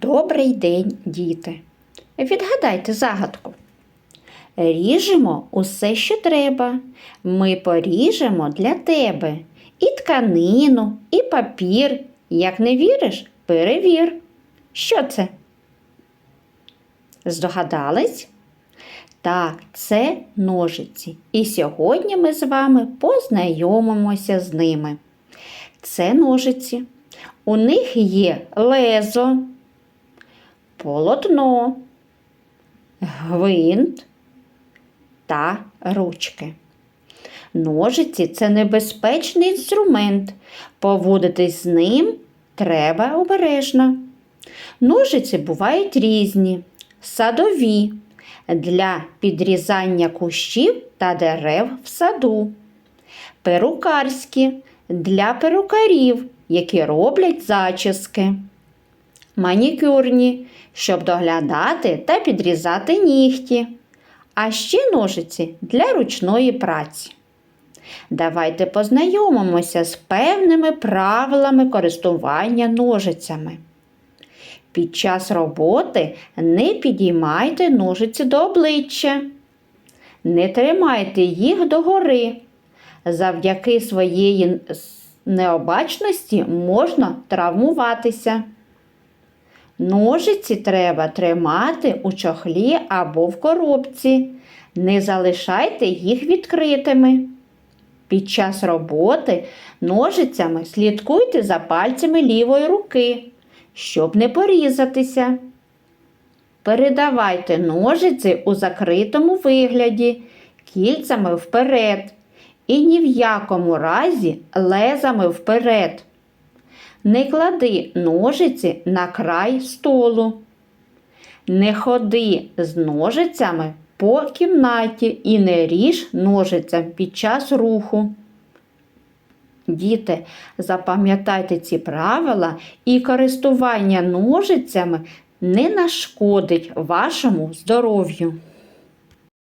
Добрий день, діти. Відгадайте загадку. Ріжемо усе, що треба. Ми поріжемо для тебе і тканину, і папір. Як не віриш, перевір. Що це? Здогадались? Так, це ножиці. І сьогодні ми з вами познайомимося з ними. Це ножиці. У них є лезо, полотно, гвинт та ручки. Ножиці це небезпечний інструмент. Поводитись з ним треба обережно. Ножиці бувають різні, садові для підрізання кущів та дерев в саду, перукарські для перукарів, які роблять зачіски, манікюрні, щоб доглядати та підрізати нігті, а ще ножиці для ручної праці. Давайте познайомимося з певними правилами користування ножицями. Під час роботи не підіймайте ножиці до обличчя, не тримайте їх догори. Завдяки своєї необачності можна травмуватися. Ножиці треба тримати у чохлі або в коробці. Не залишайте їх відкритими. Під час роботи ножицями слідкуйте за пальцями лівої руки, щоб не порізатися. Передавайте ножиці у закритому вигляді, кільцями вперед і ні в якому разі лезами вперед. Не клади ножиці на край столу. Не ходи з ножицями по кімнаті і не ріж ножицям під час руху. Діти, запам'ятайте ці правила і користування ножицями не нашкодить вашому здоров'ю.